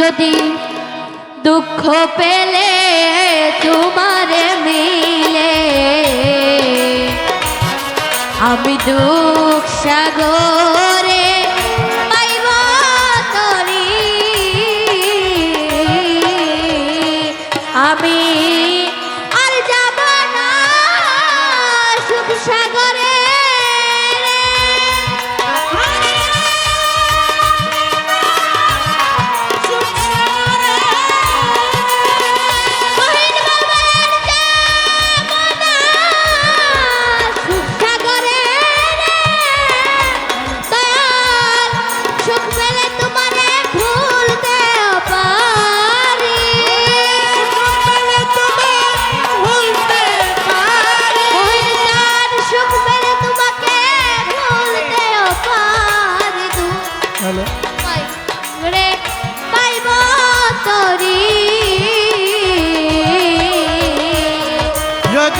যদি দুঃখ পেলে তোমার মিলে। আমি দুঃখ সাগরে আমি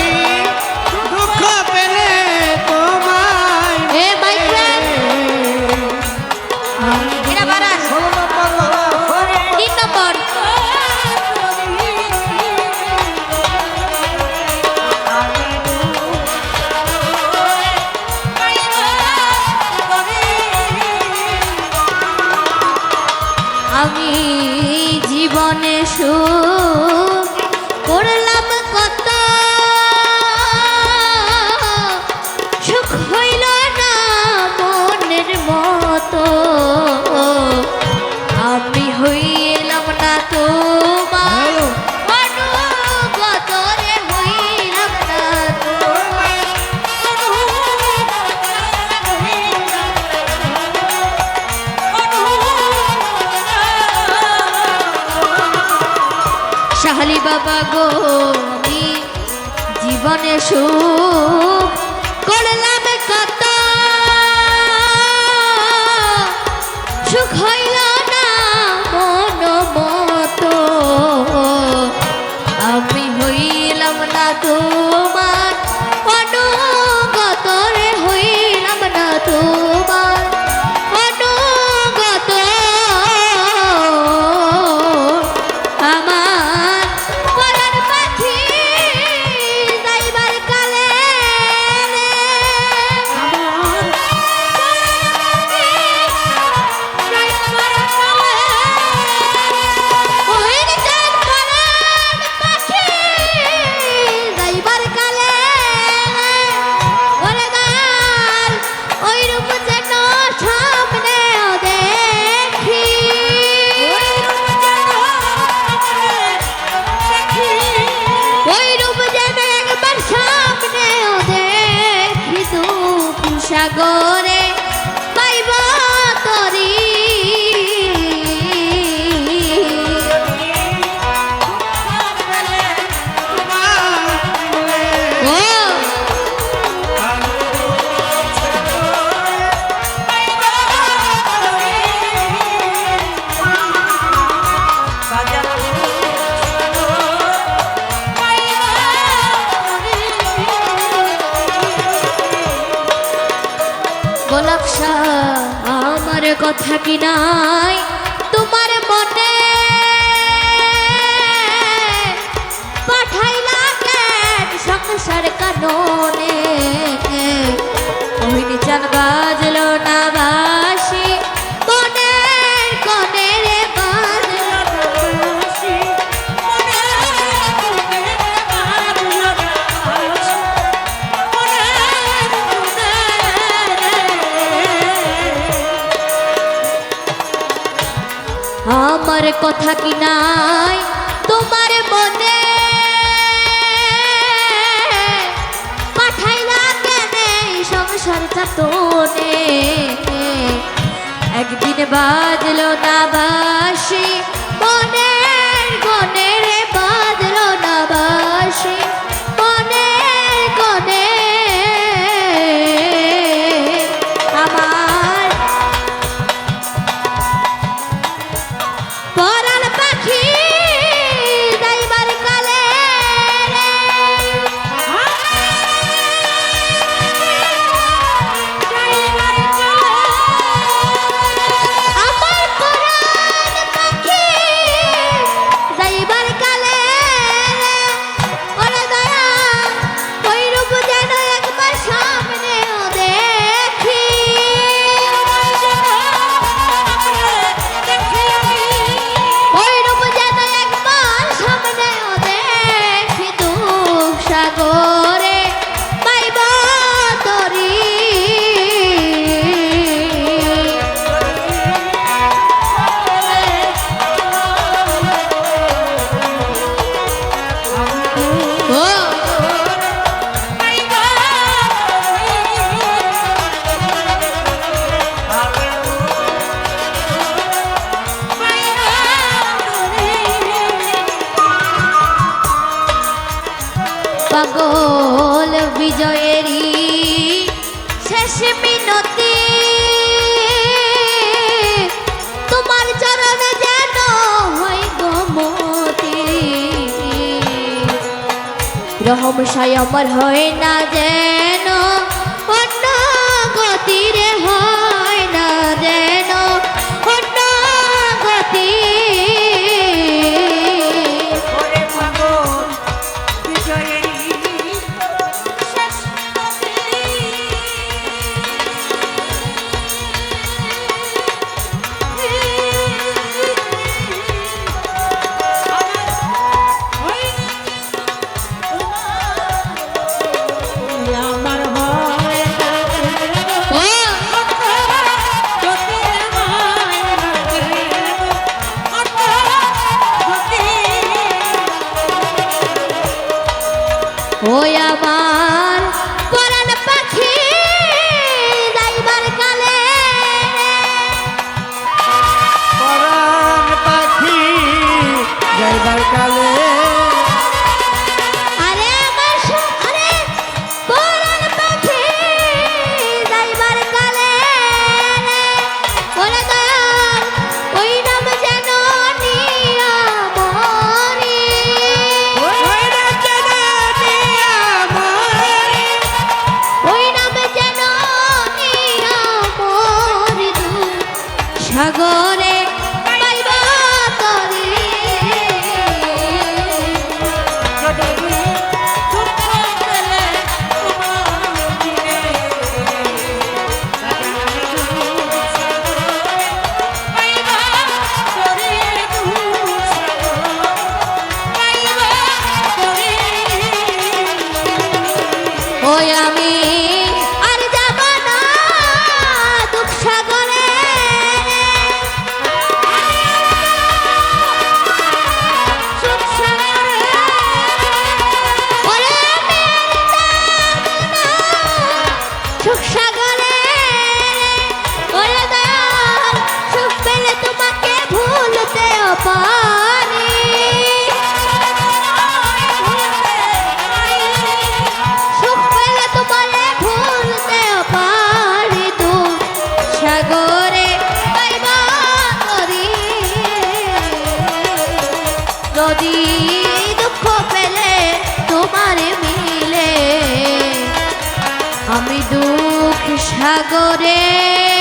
Thank you. হালি বাবা গো আমি জীবনে সুখ করলাম কত সুখ হয় সাগর কথা কি নাই তোমার মনে? পাঠাইলা কেন সংসার কাননে? তুমি জানবা আমার কথা কি নাই? তোমার মনে পাঠাইলা কেনে সংসার চাতনে একদিন বাজল না বাসি মনের গনে বাজল না বাসি মিনতি তোমার হয় রহম সায় আমার হয় না কালে করে